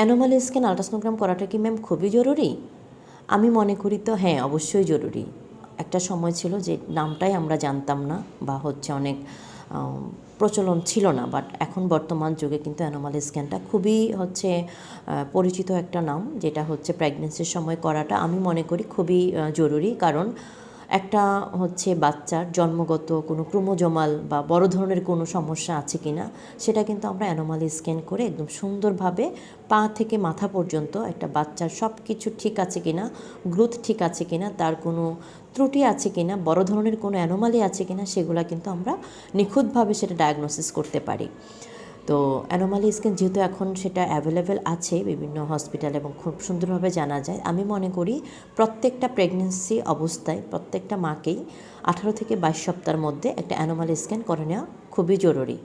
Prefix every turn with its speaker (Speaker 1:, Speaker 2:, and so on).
Speaker 1: Anomaly scan ultrasonogram করাটা কি ma'am খুবই জরুরি? আমি মনে করি তো হ্যাঁ অবশ্যই জরুরি। একটা সময় ছিল যে নামটাই আমরা জানতাম না বা হচ্ছে অনেক প্রচলন ছিল না বাট এখন বর্তমান যুগে কিন্তু অ্যানোমালি স্ক্যানটা খুবই হচ্ছে পরিচিত একটা নাম, যেটা হচ্ছে প্রেগনেন্সির সময় করাটা আমি মনে করি খুবই জরুরি। কারণ একটা হচ্ছে বাচ্চার জন্মগত কোনো ক্রোমোজমাল বা বড় ধরনের কোনো সমস্যা আছে কিনা, সেটা কিন্তু আমরা অ্যানোমালি স্ক্যান করে একদম সুন্দরভাবে পা থেকে মাথা পর্যন্ত একটা বাচ্চার সব কিছু ঠিক আছে কিনা গ্রোথ ঠিক আছে কি না তার কোনো ত্রুটি আছে কি না বড় ধরনের কোনো অ্যানোমালি আছে কি না সেগুলো কিন্তু আমরা নিখুঁতভাবে সেটা ডায়াগনোসিস করতে পারি। তো অ্যানোমালি স্ক্যান যেহেতু এখন সেটা অ্যাভেলেবেল আছে বিভিন্ন হসপিটাল এবং খুব সুন্দরভাবে জানা যায়, আমি মনে করি প্রত্যেকটা প্রেগনেন্সি অবস্থায় প্রত্যেকটা মাকেই আঠারো থেকে বাইশ সপ্তাহের মধ্যে একটা অ্যানোমালি স্ক্যান করে নেওয়া খুবই জরুরি।